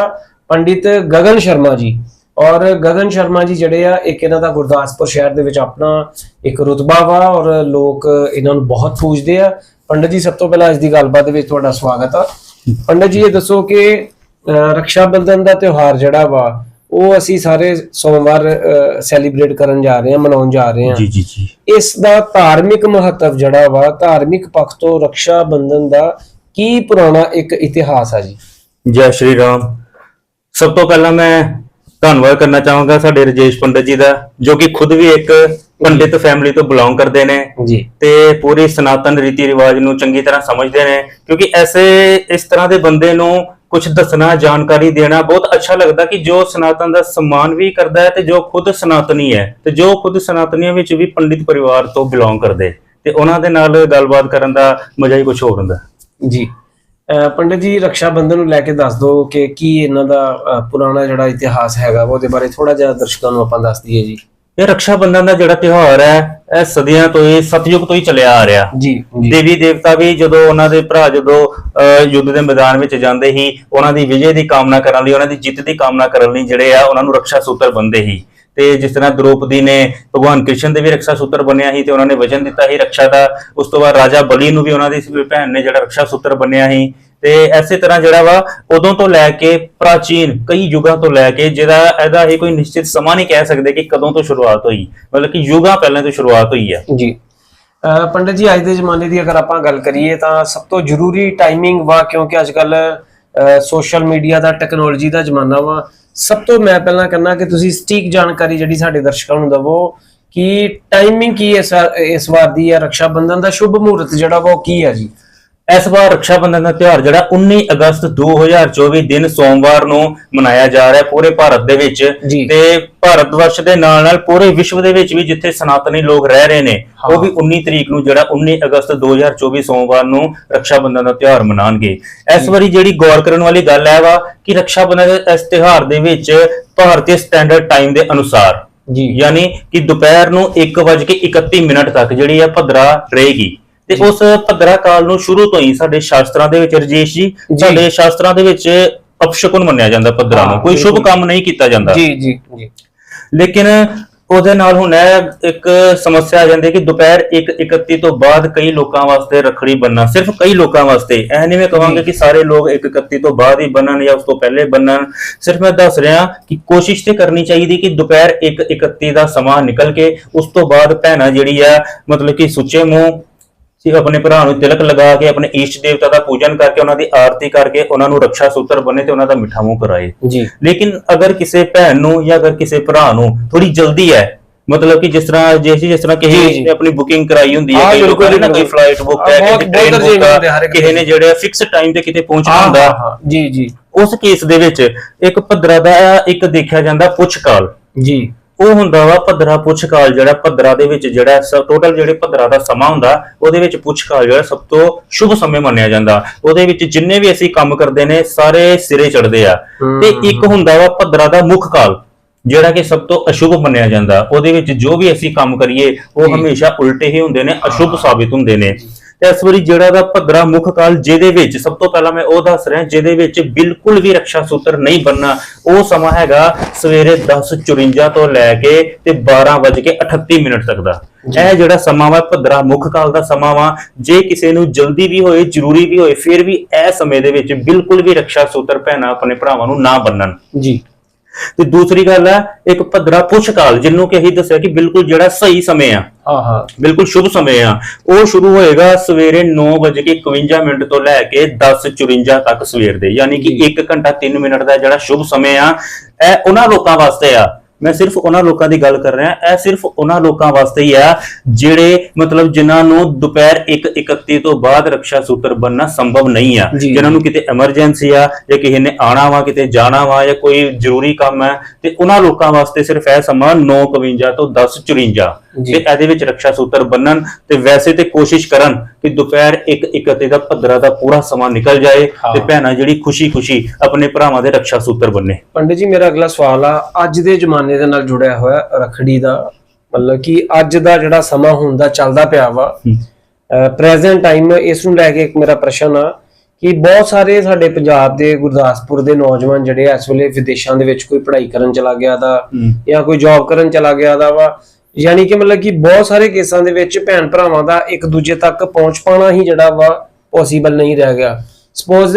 ਪੰਡਿਤ ਗਗਨ ਸ਼ਰਮਾ ਜੀ। ਔਰ ਗਗਨ ਸ਼ਰਮਾ ਜੀ ਜਿਹੜੇ ਆ ਇੱਕ ਇਹਨਾਂ ਦਾ ਗੁਰਦਾਸਪੁਰ ਸ਼ਹਿਰ ਦੇ ਵਿੱਚ ਆਪਣਾ ਇੱਕ ਰੁਤਬਾ ਵਾ ਔਰ ਲੋਕ ਇਹਨਾਂ ਨੂੰ ਬਹੁਤ ਪੂਜਦੇ ਆ। ਪੰਡਿਤ ਜੀ ਸਭ ਤੋਂ ਪਹਿਲਾਂ ਅੱਜ ਦੀ ਗੱਲਬਾਤ ਦੇ ਵਿੱਚ ਤੁਹਾਡਾ ਸਵਾਗਤ ਆ। ਪੰਡਿਤ ਜੀ ਇਹ ਦੱਸੋ ਕਿ ਰਕਸ਼ਾ ਬੰਧਨ ਦਾ ਤਿਉਹਾਰ ਜਿਹੜਾ ਵਾ ਉਹ ਅਸੀਂ ਸਾਰੇ ਸੋਮਵਾਰ ਸੈਲੀਬ੍ਰੇਟ ਕਰਨ ਜਾ ਰਹੇ ਹਾਂ ਮਨਾਉਣ ਜਾ ਰਹੇ ਹਾਂ ਜੀ ਜੀ ਜੀ। ਇਸ ਦਾ ਧਾਰਮਿਕ ਮਹੱਤਵ ਜਿਹੜਾ ਵਾ ਧਾਰਮਿਕ ਪੱਖ ਤੋਂ ਰਕਸ਼ਾ ਬੰਧਨ ਦਾ ਕੀ ਪੁਰਾਣਾ ਇੱਕ ਇਤਿਹਾਸ ਆ ਜੀ? ਜੈ ਸ਼੍ਰੀ ਰਾਮ। ਸਭ ਤੋਂ ਪਹਿਲਾਂ ਮੈਂ ਧੰਨਵਾਦ ਕਰਨਾ ਚਾਹਾਂਗਾ ਸਾਡੇ ਰਜੇਸ਼ ਪੰਡਤ ਜੀ ਦਾ ਜੋ ਕਿ ਖੁਦ ਵੀ ਇੱਕ ਪੰਡਿਤ ਫੈਮਿਲੀ ਤੋਂ ਬਿਲੋਂਗ ਕਰਦੇ ਨੇ ਜੀ। ਤੇ ਪੂਰੀ ਸਨਾਤਨ ਰੀਤੀ ਰਿਵਾਜ ਨੂੰ ਚੰਗੀ ਤਰ੍ਹਾਂ ਸਮਝਦੇ ਨੇ ਕਿਉਂਕਿ ਐਸੇ ਇਸ ਤਰ੍ਹਾਂ ਦੇ ਬੰਦੇ ਨੂੰ ਕੁਝ ਦੱਸਣਾ ਜਾਣਕਾਰੀ ਦੇਣਾ ਬਹੁਤ ਅੱਛਾ ਲੱਗਦਾ ਕਿ ਜੋ ਸਨਾਤਨ ਦਾ ਸਨਮਾਨ ਵੀ ਕਰਦਾ ਹੈ ਤੇ ਜੋ ਖੁਦ ਸਨਾਤਨੀ ਹੈ ਤੇ ਜੋ ਖੁਦ ਸਨਾਤਨੀਆਂ ਵਿੱਚ ਵੀ ਪੰਡਿਤ ਪਰਿਵਾਰ ਤੋਂ ਬਿਲੋਂਗ ਕਰਦੇ ਤੇ ਉਹਨਾਂ ਦੇ ਨਾਲ ਗੱਲਬਾਤ ਕਰਨ ਦਾ ਮਜ਼ਾ ਹੀ ਕੁਝ ਹੋਰ ਹੁੰਦਾ। ਜੀ। ਪੰਡਿਤ ਜੀ ਰਕਸ਼ਾ ਬੰਧਨ ਨੂੰ ਲੈ ਕੇ ਦੱਸ ਦਿਓ ਕਿ ਕੀ ਇਹਨਾਂ ਦਾ ਪੁਰਾਣਾ ਜਿਹੜਾ ਇਤਿਹਾਸ ਹੈਗਾ ਉਹਦੇ ਬਾਰੇ ਥੋੜਾ ਜਿਹਾ ਦਰਸ਼ਕਾਂ ਨੂੰ ਆਪਾਂ ਦੱਸ ਦਈਏ ਜੀ। ਇਹ ਰੱਖਿਆ ਬੰਧਨ ਦਾ ਜਿਹੜਾ ਤਿਉਹਾਰ ਹੈ ਇਹ ਸਦੀਆਂ ਤੋਂ ਹੀ ਸਤਯੁਗ ਤੋਂ ਹੀ ਚੱਲਿਆ ਆ ਰਿਹਾ। ਜੀ ਦੇਵੀ ਦੇਵਤਾ ਵੀ ਜਦੋਂ ਉਹਨਾਂ ਦੇ ਭਰਾ ਜਦੋਂ ਯੁੱਧ ਦੇ ਮੈਦਾਨ ਵਿੱਚ ਜਾਂਦੇ ਹੀ ਉਹਨਾਂ ਦੀ ਵਿਜੇ ਦੀ ਕਾਮਨਾ ਕਰਨ ਲਈ ਉਹਨਾਂ ਦੀ ਜਿੱਤ ਦੀ ਕਾਮਨਾ ਕਰਨ ਲਈ ਜਿਹੜੇ ਆ ਉਹਨਾਂ ਨੂੰ ਰੱਖਿਆ ਸੂਤਰ ਬੰਦੇ ਹੀ ਤੇ ਜਿਸ ਤਰ੍ਹਾਂ ਦ੍ਰੋਪਦੀ ਨੇ ਭਗਵਾਨ ਕ੍ਰਿਸ਼ਨ ਦੇ ਵੀ ਰੱਖਿਆ ਸੂਤਰ ਬੰਨਿਆ ਸੀ ਤੇ ਉਹਨਾਂ ਨੇ ਵਚਨ ਦਿੱਤਾ ਸੀ ਰੱਖਿਆ ਦਾ, ਉਸ ਤੋਂ ਬਾਅਦ ਰਾਜਾ ਬਲੀ ਨੂੰ ਵੀ ਉਹਨਾਂ ਦੀ ਭੈਣ ਨੇ ਜਿਹੜਾ ਰੱਖਿਆ ਸੂਤਰ ਬੰਨਿਆ ਸੀ। ਤੇ ਐਸੇ ਤਰ੍ਹਾਂ ਜਿਹੜਾ ਵਾ, ਉਦੋਂ ਤੋਂ ਲੈ ਕੇ ਪ੍ਰਾਚੀਨ ਕਈ ਯੁਗਾਂ ਤੋਂ ਲੈ ਕੇ ਜਿਹਦਾ ਇਹਦਾ ਇਹ ਕੋਈ ਨਿਸ਼ਚਿਤ ਸਮਾਂ ਨਹੀਂ ਕਹਿ ਸਕਦੇ ਕਿ ਕਦੋਂ ਤੋਂ ਸ਼ੁਰੂਆਤ ਹੋਈ, ਮਤਲਬ ਕਿ ਯੁਗਾਂ ਪਹਿਲਾਂ ਤੋਂ ਸ਼ੁਰੂਆਤ ਹੋਈ ਹੈ ਜੀ। ਅਹ ਪੰਡਿਤ ਜੀ, ਅੱਜ ਦੇ ਜ਼ਮਾਨੇ ਦੀ ਅਗਰ ਆਪਾਂ ਗੱਲ ਕਰੀਏ ਤਾਂ ਸਭ ਤੋਂ ਜ਼ਰੂਰੀ ਟਾਈਮਿੰਗ ਵਾ ਕਿਉਂਕਿ ਅੱਜ ਕੱਲ ਸੋਸ਼ਲ ਮੀਡੀਆ ਦਾ ਟੈਕਨੋਲੋਜੀ ਦਾ ਜ਼ਮਾਨਾ ਵਾ। ਸਭ ਤੋਂ ਮੈਂ ਪਹਿਲਾਂ ਕਹਿੰਦਾ ਕਿ ਤੁਸੀਂ ਸਟੀਕ ਜਾਣਕਾਰੀ ਜਿਹੜੀ ਸਾਡੇ ਦਰਸ਼ਕਾਂ ਨੂੰ ਦਵੋ ਕਿ ਟਾਈਮਿੰਗ ਕੀ ਇਸ ਵਾਰ- ਇਸ ਵਾਰ ਦੀ ਹੈ ਰਕਸ਼ਾ ਬੰਧਨ ਦਾ ਸ਼ੁਭ ਮਹੂਰਤ ਜਿਹੜਾ ਵਾ ਉਹ ਕੀ ਹੈ ਜੀ? ਇਸ ਵਾਰ ਰੱਖਿਆ ਬੰਧਨ ਦਾ ਤਿਉਹਾਰ ਜਿਹੜਾ 19 ਅਗਸਤ 2024 ਦਿਨ ਸੋਮਵਾਰ ਨੂੰ ਮਨਾਇਆ ਜਾ ਰਿਹਾ ਹੈ ਪੂਰੇ ਭਾਰਤ ਦੇ ਵਿੱਚ। ਜੀ। ਤੇ ਭਾਰਤ ਵਰਸ਼ ਦੇ ਨਾਲ ਨਾਲ ਪੂਰੇ ਵਿਸ਼ਵ ਦੇ ਵਿੱਚ ਵੀ ਜਿੱਥੇ ਸਨਾਤਨੀ ਲੋਕ ਰਹਿ ਰਹੇ ਨੇ ਉਹ ਵੀ 19 ਤਰੀਕ ਨੂੰ ਜਿਹੜਾ 19 ਅਗਸਤ 2024 ਸੋਮਵਾਰ ਨੂੰ ਰੱਖਿਆ ਬੰਧਨ ਦਾ ਤਿਉਹਾਰ ਮਨਾਉਣਗੇ ਇਸ ਵਾਰੀ ਜਿਹੜੀ ਗੌਰ ਕਰਨ ਵਾਲੀ ਗੱਲ ਹੈ ਵਾ ਕਿ ਰੱਖਿਆ ਬੰਧਨ ਦੇ ਇਸ ਤਿਉਹਾਰ ਦੇ ਵਿੱਚ ਭਾਰਤੀ ਸਟੈਂਡਰਡ ਟਾਈਮ ਦੇ ਅਨੁਸਾਰ ਜੀ। ਯਾਨੀ ਕਿ ਦੁਪਹਿਰ ਨੂੰ 1:31 ਮਿੰਟ ਤੱਕ ਜਿਹੜੀ ਹੈ ਭਦਰਾ ਰਹੇਗੀ। ਤੇ ਉਸ ਭਦਰਾ ਕਾਲ ਨੂੰ ਸ਼ੁਰੂ ਤੋਂ ਹੀ ਸਾਡੇ ਸ਼ਾਸਤਰਾਂ ਦੇ ਵਿੱਚ ਰਜੇਸ਼ ਜੀ। ਸਾਡੇ ਸ਼ਾਸਤਰਾਂ ਦੇ ਵਿੱਚ ਅਪਸ਼ਕੁਨ ਮੰਨਿਆ ਜਾਂਦਾ ਭਦਰਾ ਨੂੰ। ਕੋਈ ਸ਼ੁਭ। ਕੰਮ ਨਹੀਂ ਕੀਤਾ ਜਾਂਦਾ। ਜੀ ਜੀ ਜੀ। ਲੇਕਿਨ ਉਹਦੇ ਨਾਲ ਹੁਣ ਇਹ ਇੱਕ ਸਮੱਸਿਆ ਆ ਜਾਂਦੀ ਹੈ ਕਿ ਦੁਪਹਿਰ 1:31 ਤੋਂ ਬਾਅਦ ਕਈ ਲੋਕਾਂ ਵਾਸਤੇ ਰੱਖੜੀ ਬੰਨਣਾ ਸਿਰਫ ਕਈ ਲੋਕਾਂ ਵਾਸਤੇ। ਇਹ ਨਹੀਂ ਮੈਂ ਕਹਾਂਗਾ ਕਿ ਸਾਰੇ ਲੋਕ 1:31 ਤੋਂ ਬਾਅਦ ਹੀ ਬੰਨਣ ਜਾਂ ਉਸ ਤੋਂ ਪਹਿਲੇ ਬੰਨਣ। ਸਿਰਫ ਮੈਂ ਦੱਸ ਰਿਹਾ ਕਿ ਕੋਸ਼ਿਸ਼ ਤੇ ਕਰਨੀ ਚਾਹੀਦੀ ਕਿ ਦੁਪਹਿਰ 1:31 ਦਾ ਸਮਾਂ ਨਿਕਲ ਕੇ ਉਸ ਤੋਂ ਬਾਅਦ ਭੈਣਾਂ ਜਿਹੜੀ ਆ ਮਤਲਬ ਕਿ ਸੁੱਚੇ ਮੂੰਹ ਸੀ ਆਪਣੇ ਭਰਾ ਨੂੰ ਤਿਲਕ ਲਗਾ ਕੇ ਆਪਣੇ ਈਸ਼ਟ ਦੇਵਤਾ ਦਾ ਪੂਜਨ ਕਰਕੇ ਉਹਨਾਂ ਦੀ ਆਰਤੀ ਕਰਕੇ ਉਹਨਾਂ ਨੂੰ ਰੱਖਿਆ ਸੂਤਰ ਬੰਨੇ ਤੇ ਉਹਨਾਂ ਦਾ ਮਿੱਠਾ ਮੂੰਹ ਕਰਾਏ। ਜੀ। ਲੇਕਿਨ ਅਗਰ ਕਿਸੇ ਭੈਣ ਨੂੰ ਜਾਂ ਅਗਰ ਕਿਸੇ ਭਰਾ ਨੂੰ ਥੋੜੀ ਜਲਦੀ ਹੈ ਮਤਲਬ ਕਿ ਜਿਸ ਤਰ੍ਹਾਂ ਜੇ ਜਿਸ ਤਰ੍ਹਾਂ ਕਿਸੇ ਆਪਣੀ ਬੁਕਿੰਗ ਕਰਾਈ ਹੁੰਦੀ ਹੈ ਕਈ ਲੋਕਾਂ ਨੇ ਕੋਈ ਫਲਾਈਟ ਬੁੱਕ ਹੈ ਕਿਸੇ ਟ੍ਰੇਨ ਬੁੱਕ ਹੈ ਕਿਸੇ ਨੇ ਜਿਹੜੇ ਫਿਕਸ ਟਾਈਮ ਤੇ ਕਿਤੇ ਪਹੁੰਚਣਾ ਹੁੰਦਾ। ਜੀ ਜੀ। ਉਸ ਕੇਸ ਦੇ ਵਿੱਚ ਇੱਕ ਭੱਦਰਾ ਦਾ ਇੱਕ ਦੇਖਿਆ ਜਾਂਦਾ ਪੁੱਛ ਕਾਲ। ਜੀ। ਉਹ ਹੁੰਦਾ ਵਾ ਭੱਦਰਾ ਪੁੱਛ ਕਾਲ ਜਿਹੜਾ ਭੱਦਰਾ ਦੇ ਵਿੱਚ ਜਿਹੜਾ ਟੋਟਲ ਜਿਹੜੇ ਭੱਦਰਾ ਦਾ ਸਮਾਂ ਹੁੰਦਾ ਉਹਦੇ ਵਿੱਚ ਪੁੱਛ ਕਾਲ ਜਿਹੜਾ ਸਭ ਤੋਂ ਸ਼ੁਭ ਸਮੇਂ ਮੰਨਿਆ ਜਾਂਦਾ। ਉਹਦੇ ਵਿੱਚ ਜਿੰਨੇ ਵੀ ਅਸੀਂ ਕੰਮ ਕਰਦੇ ਨੇ ਸਾਰੇ ਸਿਰੇ ਚੜਦੇ ਆ। ਤੇ ਇੱਕ ਹੁੰਦਾ ਵਾ ਭੱਦਰਾ ਦਾ ਮੁੱਖ ਕਾਲ ਜਿਹੜਾ ਕਿ ਸਭ ਤੋਂ ਅਸ਼ੁਭ ਮੰਨਿਆ ਜਾਂਦਾ। ਉਹਦੇ ਵਿੱਚ ਜੋ ਵੀ ਅਸੀਂ ਕੰਮ ਕਰੀਏ ਉਹ। ਹਮੇਸ਼ਾ ਉਲਟੇ ਹੀ ਹੁੰਦੇ ਨੇ ਅਸ਼ੁਭ ਸਾਬਿਤ ਹੁੰਦੇ ਨੇ। ਇਸ ਵਾਰੀ ਜਿਹੜਾ ਦਾ ਭੱਦਰਾ ਮੁੱਖ ਕਾਲ ਜਿਹਦੇ ਵਿੱਚ ਸਭ ਤੋਂ ਪਹਿਲਾਂ ਮੈਂ ਉਹ ਦੱਸ ਰਿਹਾ ਜਿਹਦੇ ਵਿੱਚ ਬਿਲਕੁਲ ਵੀ ਰੱਖਿਆ ਸੂਤਰ ਨਹੀਂ ਬੰਨਣਾ ਉਹ ਸਮਾਂ ਹੈਗਾ ਸਵੇਰੇ 10:54 ਤੋਂ ਲੈ ਕੇ ਤੇ 12:38 ਮਿੰਟ ਤੱਕ ਦਾ। ਇਹ ਜਿਹੜਾ ਸਮਾਂ ਵਾ ਭੱਦਰਾ ਮੁੱਖ ਕਾਲ ਦਾ ਸਮਾਂ ਵਾ ਜੇ ਕਿਸੇ ਨੂੰ ਜਲਦੀ ਵੀ ਹੋਏ ਜ਼ਰੂਰੀ ਵੀ ਹੋਏ ਫਿਰ ਵੀ ਇਹ ਸਮੇਂ ਦੇ ਵਿੱਚ ਬਿਲਕੁਲ ਵੀ ਰੱਖਿਆ ਸੂਤਰ ਭੈਣਾਂ ਆਪਣੇ ਭਰਾਵਾਂ ਨੂੰ ਨਾ ਬੰਨਣ। ਜੀ। ਤੇ ਦੂਸਰੀ ਗੱਲ ਹੈ ਇੱਕ ਭੱਦਰਾ ਪੁੱਛ ਕਾਲ ਜਿਹਨੂੰ ਕਿ ਅਸੀਂ ਦੱਸਿਆ ਕਿ ਬਿਲਕੁਲ ਜਿਹੜਾ ਸਹੀ ਸਮੇਂ ਆ। ਹਾਂ ਹਾਂ ਬਿਲਕੁਲ ਸ਼ੁਭ ਸਮੇਂ ਆ ਉਹ ਸ਼ੁਰੂ ਹੋਏਗਾ ਸਵੇਰੇ 9:51 ਮਿੰਟ ਤੋਂ ਲੈ ਕੇ 10:54 ਤੱਕ ਸਵੇਰ ਦੇ ਯਾਨੀ ਕਿ ਜੀ। 1 ਘੰਟਾ 3 ਮਿੰਟ ਦਾ ਜਿਹੜਾ ਸ਼ੁਭ ਸਮੇਂ ਆ ਇਹ ਉਹਨਾਂ ਲੋਕਾਂ ਵਾਸਤੇ ਆ ਮੈਂ ਸਿਰਫ ਉਹਨਾਂ ਲੋਕਾਂ ਦੀ ਗੱਲ ਕਰ ਰਿਹਾ ਇਹ ਸਿਰਫ ਉਹਨਾਂ ਲੋਕਾਂ ਵਾਸਤੇ ਹੀ ਆ ਜਿਹੜੇ ਮਤਲਬ ਜਿਨ੍ਹਾਂ ਨੂੰ ਦੁਪਹਿਰ 1:31 ਤੋਂ ਬਾਅਦ ਰੱਖਿਆ ਸੂਤਰ ਬੰਨਣਾ ਸੰਭਵ ਨਹੀਂ ਆ। ਜਿਨ੍ਹਾਂ ਨੂੰ ਕਿਤੇ ਐਮਰਜੈਂਸੀ ਆ ਜਾਂ ਕਿਸੇ ਨੇ ਆਣਾ ਵਾ ਕਿਤੇ ਜਾਣਾ ਵਾ ਜਾਂ ਕੋਈ ਜ਼ਰੂਰੀ ਕੰਮ ਹੈ ਤੇ ਉਹਨਾਂ ਲੋਕਾਂ ਵਾਸਤੇ ਸਿਰਫ ਇਹ ਸਮਾਂ 9:52 ਤੋਂ 10:54 ਜੀ। ਤੇ ਇਹਦੇ ਵਿੱਚ ਰੱਖਿਆ ਸੂਤਰ ਬੰਨਣ ਤੇ ਵੈਸੇ ਤੇ ਕੋਸ਼ਿਸ਼ ਕਰਨ ਕਿ ਦੁਪਹਿਰ 1:31 ਦਾ ਭੱਦਰਾ ਦਾ ਪੂਰਾ ਸਮਾਂ ਨਿਕਲ ਜਾਏ। ਤੇ ਭੈਣਾਂ ਜਿਹੜੀ ਖੁਸ਼ੀ-ਖੁਸ਼ੀ ਆਪਣੇ ਭਰਾਵਾਂ ਦੇ ਰੱਖਿਆ ਸੂਤਰ ਬੰਨੇ। ਪੰਡਿਤ ਜੀ ਮੇਰਾ ਅਗਲਾ ਸਵਾਲ ਆ। ਅੱਜ ਦੇ ਜ਼ਮਾਨੇ ਦੇ ਨਾਲ ਜੁੜਿਆ ਹੋਇਆ ਰਖੜੀ ਦਾ ਮਤਲਬ ਕਿ ਅੱਜ ਦਾ ਜਿਹੜਾ ਸਮਾਂ ਹੁੰਦਾ ਚੱਲਦਾ ਪਿਆ ਵਾ ਪ੍ਰੈਜ਼ੈਂਟ ਟਾਈਮ ਇਸ ਨੂੰ ਲੈ ਕੇ ਇੱਕ ਮੇਰਾ ਪ੍ਰਸ਼ਨ ਆ ਕਿ ਬਹੁਤ ਸਾਰੇ ਸਾਡੇ ਪੰਜਾਬ ਦੇ ਗੁਰਦਾਸਪੁਰ ਦੇ ਨੌਜਵਾਨ ਜਿਹੜੇ ਇਸ ਵੇਲੇ ਵਿਦੇਸ਼ਾਂ ਦੇ ਵਿੱਚ ਕੋਈ ਪੜ੍ਹਾਈ ਕਰਨ ਚਲਾ ਗਿਆ ਦਾ ਜਾਂ ਕੋਈ ਜੌਬ ਕਰਨ ਚਲਾ ਗਿਆ ਦਾ ਵਾ ਯਾਨੀ ਕਿ ਮਤਲਬ ਕਿ ਬਹੁਤ ਸਾਰੇ ਕੇਸਾਂ ਦੇ ਵਿੱਚ ਭੈਣ ਭਰਾਵਾਂ ਦਾ ਇੱਕ ਦੂਜੇ ਤੱਕ ਪਹੁੰਚ ਪਾਣਾ ਹੀ ਜਿਹੜਾ ਵਾ ਪੋਸੀਬਲ ਨਹੀਂ ਰਹਿ ਗਿਆ। ਸਪੋਜ਼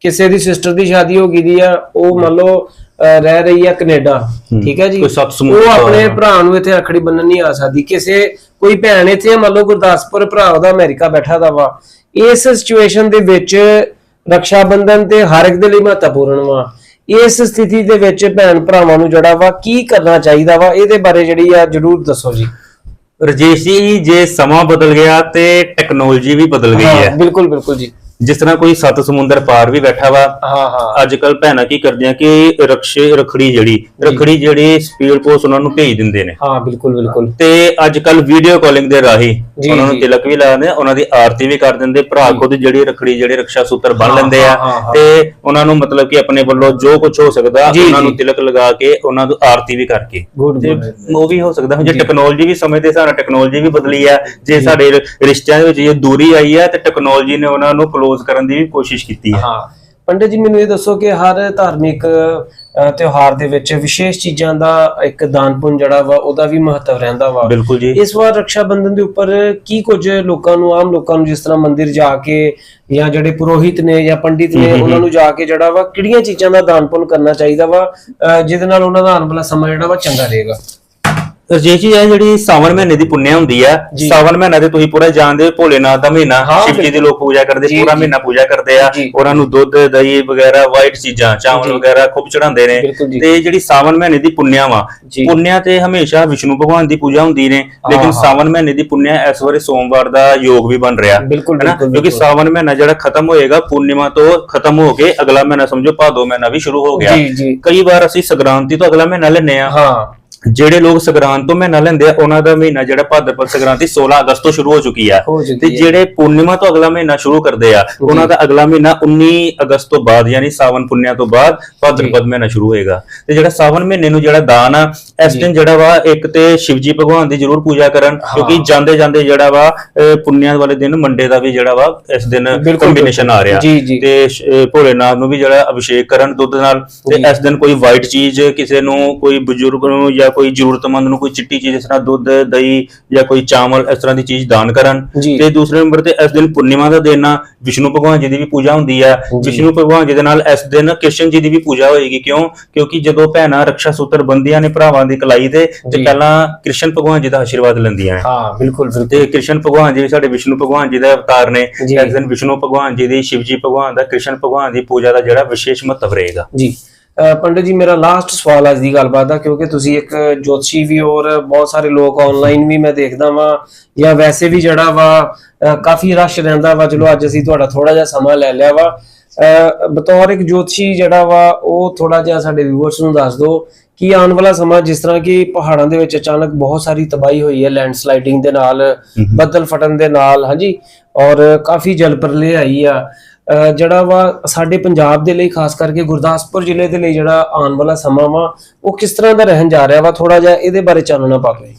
ਕਿਸੇ ਦੀ ਸਿਸਟਰ ਦੀ ਸ਼ਾਦੀ ਹੋ ਗਈ ਦੀ ਆ ਉਹ ਮੰਨ ਲਓ ਰਹਿ ਰਹੀ ਆ ਕੈਨੇਡਾ ਠੀਕ ਹੈ ਜੀ? ਉਹ ਆਪਣੇ ਭਰਾ ਨੂੰ ਇੱਥੇ ਰੱਖੜੀ ਬੰਨਣ ਨਹੀਂ ਆ ਸਕਦੀ। ਕਿਸੇ ਕੋਈ ਭੈਣ ਇੱਥੇ ਮੰਨ ਲਓ ਗੁਰਦਾਸਪੁਰ ਭਰਾ ਉਹਦਾ ਅਮਰੀਕਾ ਬੈਠਾ ਦਾ ਵਾ। ਇਸ ਸਿਚੁਏਸ਼ਨ ਦੇ ਵਿੱਚ ਰੱਖਿਆ ਬੰਧਨ ਤੇ ਹਰ ਇੱਕ ਦੇ ਲਈ ਮਹੱਤਵਪੂਰਨ ਵਾ। ਇਸ ਸਥਿਤੀ ਦੇ ਵਿੱਚ ਭੈਣ ਭਰਾਵਾਂ ਨੂੰ ਜਿਹੜਾ ਵਾ ਕੀ ਕਰਨਾ ਚਾਹੀਦਾ ਵਾ ਇਹਦੇ ਬਾਰੇ ਜਿਹੜੀ ਆ ਜਰੂਰ ਦੱਸੋ ਜੀ। ਰਜੇਸ਼ ਜੀ ਜੇ ਸਮਾਂ ਬਦਲ ਗਿਆ ਤੇ ਟੈਕਨੋਲੋਜੀ ਵੀ ਬਦਲ ਗਈ ਹਾਂ, ਹੈ। ਬਿਲਕੁਲ ਬਿਲਕੁਲ ਜੀ। ਜਿਸ ਤਰ੍ਹਾਂ ਕੋਈ ਸੱਤ ਸਮੁੰਦਰ ਪਾਰ ਵੀ ਬੈਠਾ ਵਾ ਹਾਂ ਹਾਂ ਅੱਜ ਕੱਲ ਭੈਣਾਂ ਕੀ ਕਰਦੀਆਂ ਕਿ ਰਕਸ਼ੇ ਰਖੜੀ ਜਿਹੜੀ ਰਖੜੀ ਜਿਹੜੀ ਸਪੀਡ ਪੋਸਟ ਉਹਨਾਂ ਨੂੰ ਭੇਜ ਦਿੰਦੇ ਨੇ ਹਾਂ ਬਿਲਕੁਲ ਬਿਲਕੁਲ ਤੇ ਅੱਜ ਕੱਲ ਵੀਡੀਓ ਕਾਲਿੰਗ ਦੇ ਰਾਹੀਂ ਉਹਨਾਂ ਨੂੰ। ਤਿਲਕ ਵੀ ਲਾ ਦਿੰਦੇ ਆ, ਉਹਨਾਂ ਦੀ ਆਰਤੀ ਵੀ ਕਰ ਦਿੰਦੇ ਭਰਾ ਖੁਦ ਜਿਹੜੀ ਰਖੜੀ ਜਿਹੜੇ ਰਕਸ਼ਾ ਸੂਤਰ ਬੰਨ ਲੈਂਦੇ ਆ। ਤੇ ਉਹਨਾਂ ਨੂੰ ਮਤਲਬ ਕਿ ਆਪਣੇ ਵੱਲੋਂ ਜੋ ਕੁਝ ਹੋ ਸਕਦਾ ਉਹਨਾਂ। ਨੂੰ ਤਿਲਕ ਲਗਾ ਕੇ ਉਹਨਾਂ ਨੂੰ ਆਰਤੀ ਵੀ ਕਰਕੇ ਤੇ ਉਹ ਵੀ ਹੋ ਸਕਦਾ ਜੇ। ਟੈਕਨੋਲੋਜੀ ਵੀ ਸਮੇਂ ਦੇ ਹਿਸਾਬ ਨਾਲ ਟੈਕਨੋਲੋਜੀ ਵੀ ਬਦਲੀ ਆ ਜੇ ਸਾਡੇ ਰਿਸ਼ਤਿਆਂ ਦੇ ਵਿੱਚ ਜੇ ਦੂਰੀ ਆਈ ਹੈ ਤੇ ਟੈਕਨੋਲੋਜੀ ਨੇ ਉਹਨਾਂ ਨੂੰ ਕਲੋਜ਼ ਕਰਨ ਦੀ ਵੀ ਕੋਸ਼ਿਸ਼ ਕੀਤੀ ਹੈ। ਹਾਂ। ਪੰਡਿਤ ਜੀ ਮੈਨੂੰ ਇਹ ਦੱਸੋ ਕਿ ਹਰ ਧਾਰਮਿਕ ਤਿਉਹਾਰ ਦੇ ਵਿੱਚ ਵਿਸ਼ੇਸ਼ ਚੀਜ਼ਾਂ ਦਾ ਇੱਕ ਦਾਨ ਪੁੰਨ ਜਿਹੜਾ ਵਾ ਉਹਦਾ ਵੀ ਮਹੱਤਵ ਰਹਿੰਦਾ ਵਾ। ਬਿਲਕੁਲ ਜੀ। ਇਸ ਵਾਰ ਰੱਖਿਆ ਬੰਧਨ ਦੇ ਉੱਪਰ ਕੀ ਕੁਝ ਲੋਕਾਂ ਨੂੰ ਆਮ ਲੋਕਾਂ ਨੂੰ ਜਿਸ ਤਰ੍ਹਾਂ ਮੰਦਿਰ ਜਾ ਕੇ ਜਾਂ ਜਿਹੜੇ ਪੁਰੋਹਿਤ ਨੇ ਜਾਂ ਪੰਡਿਤ ਨੇ ਉਹਨਾਂ ਨੂੰ ਜਾ ਕੇ ਜਿਹੜਾ ਵਾ ਕਿਹੜੀਆਂ ਚੀਜ਼ਾਂ ਦਾ ਦਾਨ ਪੁੰਨ ਕਰਨਾ ਚਾਹੀਦਾ ਵਾ ਜਿਹਦੇ ਨਾਲ ਉਹਨਾਂ ਦਾ ਆਉਣ ਵਾਲਾ ਸਮਾਂ ਜਿਹੜਾ ਵਾ ਚੰਗਾ ਰਹੇਗਾ? ਰਜੇਸ਼ ਜੀ ਇਹ ਜਿਹੜੀ ਸਾਵਣ ਮਹੀਨੇ ਦੀ ਪੁੰਨਿਆ ਹੁੰਦੀ ਆ ਜੀ। ਸਾਵਣ ਮਹੀਨਾ ਤੇ ਤੁਸੀਂ ਪੂਰਾ ਜਾਣਦੇ ਹੋ ਭੋਲੇਨਾਥ ਦਾ ਮਹੀਨਾ ਹਾਂ, ਸ਼ਿਵ ਜੀ ਦੀ ਲੋਕ ਪੂਜਾ ਕਰਦੇ ਜੀ, ਪੂਰਾ ਜੀ। ਮਹੀਨਾ ਪੂਜਾ ਕਰਦੇ ਆ ਜੀ। ਉਹਨਾਂ ਨੂੰ ਦੁੱਧ ਦਹੀਂ ਵਗੈਰਾ ਵਾਈਟ ਚੀਜ਼ਾਂ ਚਾਵਲ ਜੀ। ਵਗੈਰਾ ਖੂਬ ਚੜਾਉਂਦੇ ਨੇ ਬਿਲਕੁਲ ਜੀ। ਤੇ ਜਿਹੜੀ ਸਾਵਣ ਮਹੀਨੇ ਦੀ ਪੁੰਨਿਆ ਵਾ ਜੀ। ਪੁੰਨਿਆ ਤੇ ਹਮੇਸ਼ਾ ਵਿਸ਼ਨੂੰ ਭਗਵਾਨ ਦੀ ਪੂਜਾ ਹੁੰਦੀ ਨੇ ਲੇਕਿਨ ਹਾਂ। ਸਾਵਣ ਮਹੀਨੇ ਦੀ ਪੁੰਨਿਆ ਇਸ ਵਾਰੀ ਸੋਮਵਾਰ ਦਾ ਯੋਗ ਵੀ ਬਣ ਰਿਹਾ ਬਿਲਕੁਲ, ਹੈਨਾ? ਬਿਲਕੁਲ, ਕਿਉਂਕਿ ਬਿਲਕੁਲ। ਸਾਵਣ ਮਹੀਨਾ ਜਿਹੜਾ ਖਤਮ ਹੋਏਗਾ ਪੂਰਨਿਮਾ ਤੋਂ ਖਤਮ ਹੋ ਕੇ ਅਗਲਾ ਮਹੀਨਾ ਸਮਝੋ ਭਾਦੋ ਮਹੀਨਾ ਵੀ ਸ਼ੁਰੂ ਹੋ ਗਿਆ ਜੀ ਜੀ ਕਈ ਵਾਰ ਅਸੀਂ ਸੰਗਰਾਂਤੀ ਤੋਂ ਅਗਲਾ ਮਹੀਨਾ ਲੈਂਦੇ ਆ ਹਾਂ ਜਿਹੜੇ ਲੋਕ ਸੰਗਰਾਂਦ ਤੋਂ ਮਹੀਨਾ ਲੈਂਦੇ ਆ ਉਹਨਾਂ ਦਾ ਮਹੀਨਾ ਜਿਹੜਾ ਭਾਦਰਪਦ ਸੰਗਰਾਂਤੀ 16 ਅਗਸਤ ਤੋਂ ਸ਼ੁਰੂ ਹੋ ਚੁੱਕੀ ਆ। ਹੋ ਚੁੱਕੀ ਤੇ ਹੈ। ਜਿਹੜੇ ਪੂਰਨਿਮਾ ਤੋਂ ਅਗਲਾ ਮਹੀਨਾ ਸ਼ੁਰੂ ਕਰਦੇ ਆ ਉਹਨਾਂ ਦਾ ਅਗਲਾ ਮਹੀਨਾ 19 ਅਗਸਤ ਤੋਂ ਬਾਅਦ ਯਾਨੀ ਸਾਵਨ ਪੁੰਨਿਆ ਤੋਂ ਬਾਅਦ ਭਾਦਰਪਦ ਮਹੀਨਾ ਸ਼ੁਰੂ ਹੋਏਗਾ। ਤੇ ਜਿਹੜਾ ਸਾਵਨ ਮਹੀਨੇ ਨੂੰ ਜਿਹੜਾ ਦਾਨ ਆ ਇਸ ਦਿਨ ਜਿਹੜਾ ਵਾ ਇੱਕ ਤੇ ਸ਼ਿਵਜੀ ਭਗਵਾਨ ਦੀ ਜਰੂਰ ਪੂਜਾ ਕਰਨ ਕਿਉਂਕਿ ਜਾਂਦੇ ਜਾਂਦੇ ਜਿਹੜਾ ਵਾ ਅਹ, ਪੁੰਨਿਆ ਵਾਲੇ ਦਿਨ ਮੰਡੇ ਦਾ ਵੀ ਜਿਹੜਾ ਵਾ ਇਸ ਦਿਨ ਬਿਲਕੁਲ, ਕੰਬੀਨੇਸ਼ਨ ਆ ਰਿਹਾ। ਜੀ, ਜੀ। ਤੇ ਸ਼- ਅਹ, ਭੋਲੇਨਾਥ ਨੂੰ ਵੀ ਜਿਹੜਾ ਅਭਿਸ਼ੇਕ ਕਰਨ ਦੁੱਧ ਨਾਲ ਤੇ। ਇਸ ਦਿਨ ਕੋਈ ਵਾਈਟ ਚੀਜ਼ ਕਿਸੇ ਨੂੰ ਕੋਈ ਬਜ਼ੁਰਗ ਨੂੰ ਜਾਂ ਕੋਈ ਜ਼ਰੂਰਤਮੰਦ ਨੂੰ ਕੋਈ ਚਿੱਟੀ ਚੀਜ਼ ਜਿਸ ਤਰ੍ਹਾਂ ਦੁੱਧ ਦਹੀਂ ਜਾਂ ਕੋਈ ਚਾਵਲ ਇਸ ਤਰ੍ਹਾਂ ਦੀ ਚੀਜ਼ ਦਾਨ ਕਰਨ ਜੀ। ਤੇ ਦੂਸਰੇ ਨੰਬਰ ਤੇ ਇਸ ਦਿਨ ਪੂਰਨਿਮਾ ਦਾ ਦਿਨ ਆ ਵਿਸ਼ਨੂੰ ਭਗਵਾਨ ਜੀ ਦੀ ਵੀ ਪੂਜਾ ਹੁੰਦੀ ਆ ਜੀ। ਵਿਸ਼ਨੂੰ ਭਗਵਾਨ ਜੀ ਦੇ ਨਾਲ ਇਸ ਦਿਨ ਕ੍ਰਿਸ਼ਨ ਜੀ ਦੀ ਵੀ ਪੂਜਾ ਹੋਏਗੀ ਕਿਉਂ ਕਿਉਂਕਿ ਜਦੋਂ ਭੈਣਾਂ ਰੱਖਿਆ ਸੂਤਰ ਬੰਦੀਆਂ ਨੇ ਭਰਾਵਾਂ ਦੀ ਕਲਾਈ ਤੇ ਤੇ ਜੀ। ਪਹਿਲਾਂ ਕ੍ਰਿਸ਼ਨ ਭਗਵਾਨ ਜੀ ਦਾ ਆਸ਼ੀਰਵਾਦ ਲੈਂਦੀਆਂ ਹਾਂ ਬਿਲਕੁਲ ਤੇ ਕ੍ਰਿਸ਼ਨ ਭਗਵਾਨ ਜੀ ਸਾਡੇ ਵਿਸ਼ਨੂੰ ਭਗਵਾਨ ਜੀ ਦਾ ਅਵਤਾਰ ਨੇ ਜੀ। ਇਸ ਦਿਨ ਵਿਸ਼ਨੂੰ ਭਗਵਾਨ ਜੀ ਦੀ ਸ਼ਿਵਜੀ ਭਗਵਾਨ ਦਾ ਕ੍ਰਿਸ਼ਨ ਭਗਵਾਨ ਦੀ ਪੂਜਾ ਦਾ ਜਿਹੜਾ ਵਿਸ਼ੇਸ਼ ਮਹੱਤਵ ਰਹੇਗਾ ਜੀ ਪੰਡਿਤ ਜੀ ਮੇਰਾ ਲਾਸਟ ਸਵਾਲ ਅੱਜ ਦੀ ਗੱਲਬਾਤ ਦਾ ਕਿਉਂਕਿ ਤੁਸੀਂ ਇੱਕ ਜੋਤਸ਼ੀ ਵੀ ਔਰ ਬਹੁਤ ਸਾਰੇ ਲੋਕ ਆਨਲਾਈਨ ਵੀ ਮੈਂ ਦੇਖਦਾ ਵਾਂ ਜਾਂ ਵੈਸੇ ਵੀ ਜਿਹੜਾ ਵਾ ਕਾਫੀ ਰਸ਼ ਰਹਿੰਦਾ ਵਾ ਚਲੋ ਅੱਜ ਅਸੀਂ ਤੁਹਾਡਾ ਥੋੜਾ ਜਿਹਾ ਸਮਾਂ ਲੈ ਲਿਆ ਵਾ। ਬਤੌਰ ਇੱਕ ਜੋਤਸ਼ੀ ਜਿਹੜਾ ਵਾ ਉਹ ਥੋੜਾ ਜਿਹਾ ਸਾਡੇ ਵਿਊਅਰਸ ਨੂੰ ਦੱਸ ਦਿਓ ਕਿ ਆਉਣ ਵਾਲਾ ਸਮਾਂ ਜਿਸ ਤਰ੍ਹਾਂ ਕਿ ਪਹਾੜਾਂ ਦੇ ਵਿੱਚ ਅਚਾਨਕ ਬਹੁਤ ਸਾਰੀ ਤਬਾਹੀ ਹੋਈ ਹੈ ਲੈਂਡਸਲਾਈਡਿੰਗ ਦੇ ਨਾਲ ਬੱਦਲ ਫਟਣ ਦੇ ਨਾਲ ਹਾਂਜੀ ਔਰ ਕਾਫੀ ਜਲ ਪ੍ਰਲੇ ਆਈ ਆ। ਜਿਹੜਾ ਵਾ ਸਾਡੇ ਪੰਜਾਬ ਦੇ ਲਈ ਖਾਸ ਕਰਕੇ ਗੁਰਦਾਸਪੁਰ ਜ਼ਿਲ੍ਹੇ ਦੇ ਲਈ ਜਿਹੜਾ ਆਉਣ ਵਾਲਾ ਸਮਾਂ ਵਾ ਉਹ ਕਿਸ ਤਰ੍ਹਾਂ ਦਾ ਰਹਿਣ ਜਾ ਰਿਹਾ ਵਾ? ਥੋੜਾ ਜਿਹਾ ਇਹਦੇ ਬਾਰੇ ਚਾਨਣਾ ਪਾ ਕੇ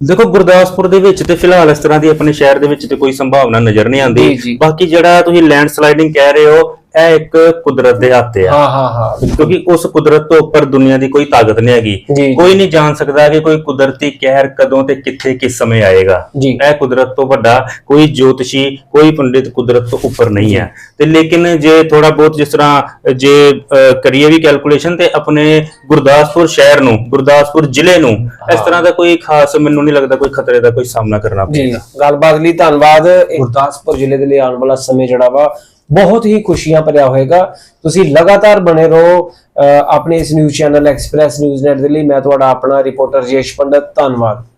ਦੇਖੋ ਗੁਰਦਾਸਪੁਰ ਦੇ ਵਿੱਚ ਤੇ ਫਿਲਹਾਲ ਇਸ ਤਰ੍ਹਾਂ ਦੀ ਆਪਣੇ ਸ਼ਹਿਰ ਦੇ ਵਿੱਚ ਤੇ ਕੋਈ ਸੰਭਾਵਨਾ ਨਜ਼ਰ ਨਹੀਂ ਆਉਂਦੀ। ਬਾਕੀ ਜਿਹੜਾ ਤੁਸੀਂ ਲੈਂਡ ਸਲਾਈਡਿੰਗ ਕਹਿ ਰਹੇ ਹੋ ਇਹ ਇੱਕ ਕੁਦਰਤ ਦੇ ਹੱਥ ਆ। ਹਾਂ ਹਾਂ ਹਾਂ। ਕਿਉਂਕਿ ਉਸ ਕੁਦਰਤ ਤੋਂ ਉੱਪਰ ਦੁਨੀਆ ਦੀ ਕੋਈ ਤਾਕਤ ਨਹੀਂ ਹੈਗੀ। ਕੋਈ ਨਹੀਂ ਜਾਣ ਸਕਦਾ ਕਿ ਕੋਈ ਕੁਦਰਤੀ ਕਹਿਰ ਕਦੋਂ ਤੇ ਕਿੱਥੇ ਕਿਸ ਸਮੇਂ ਆਏਗਾ। ਇਹ ਕੁਦਰਤ ਤੋਂ ਵੱਡਾ ਕੋਈ ਜੋਤਸ਼ੀ ਕੋਈ ਪੰਡਿਤ ਕੁਦਰਤ ਤੋਂ ਉੱਪਰ ਨਹੀਂ ਹੈ। ਤੇ ਲੇਕਿਨ ਜੇ ਥੋੜਾ ਬਹੁਤ ਜਿਸ ਤਰ੍ਹਾਂ ਜੇ ਕਰੀਏ ਵੀ ਕੈਲਕੂਲੇਸ਼ਨ ਤੇ ਆਪਣੇ ਗੁਰਦਾਸਪੁਰ ਸ਼ਹਿਰ ਨੂੰ ਗੁਰਦਾਸਪੁਰ ਜ਼ਿਲ੍ਹੇ ਨੂੰ ਇਸ ਤਰ੍ਹਾਂ ਦਾ ਕੋਈ ਖਾਸ ਮੈਨੂੰ ਨਹੀਂ ਲੱਗਦਾ ਕੋਈ ਖਤਰੇ ਦਾ ਕੋਈ ਸਾਹਮਣਾ ਕਰਨਾ ਪਏਗਾ ਗੱਲਬਾਤ ਲਈ ਧੰਨਵਾਦ। ਗੁਰਦਾਸਪੁਰ ਜ਼ਿਲ੍ਹੇ ਦੇ ਲਈ ਆਉਣ ਵਾਲਾ ਸਮੇਂ ਜਿਹੜਾ ਵਾ ਬਹੁਤ ਹੀ ਖੁਸ਼ੀਆਂ ਭਰਿਆ ਹੋਏਗਾ। ਤੁਸੀਂ ਲਗਾਤਾਰ ਬਣੇ ਰਹੋ, ਅਹ, ਆਪਣੇ ਇਸ news channel express news net ਦੇ ਲਈ। ਮੈਂ ਤੁਹਾਡਾ ਆਪਣਾ ਰਿਪੋਰਟਰ ਜੇਸ਼ ਪੰਡਤ। ਧੰਨਵਾਦ।